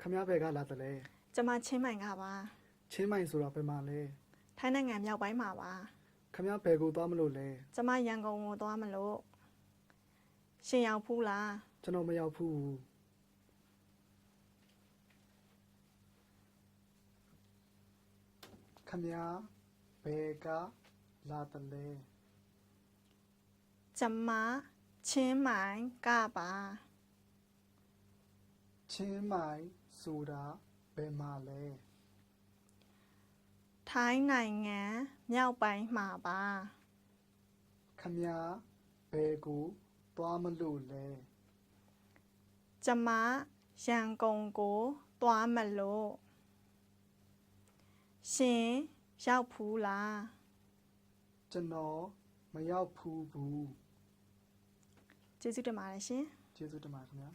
ခမရဘယ်ကလာတယ်လဲကျမချင်းမိုင်ကပါချင်းမိုင်ဆိုတာဘယ်မှာလဲထိုင်းနိုင်ငံမြောက်ပိုင်းမှာပါခမရဘယ်ကိုသွားမလို့လဲကျမရန်ကုန်ကိုသွားမလို့ရှင်ရောက်ဖူးလားကျွန်တော်မရောက်ဘူးခမရဘယ်ကလာတယ်လဲကျမချင်းမိုင်ကပါချင်းမိုင် ဆိုတာဘယ်မှာလဲထိုင်းနိုင်ငံမြောက်ပိုင်းမှာပါခမရဘယ်ကိုသွားမလို့လဲကျမရန်ကုန်ကိုသွားမလို့ရှင်ရောက်ဖူးလားကျွန်တော်မရောက်ဘူးဘူးကျေးဇူးတင်ပါတယ်ရှင်ကျေးဇူးတင်ပါတယ်ခင်ဗျာ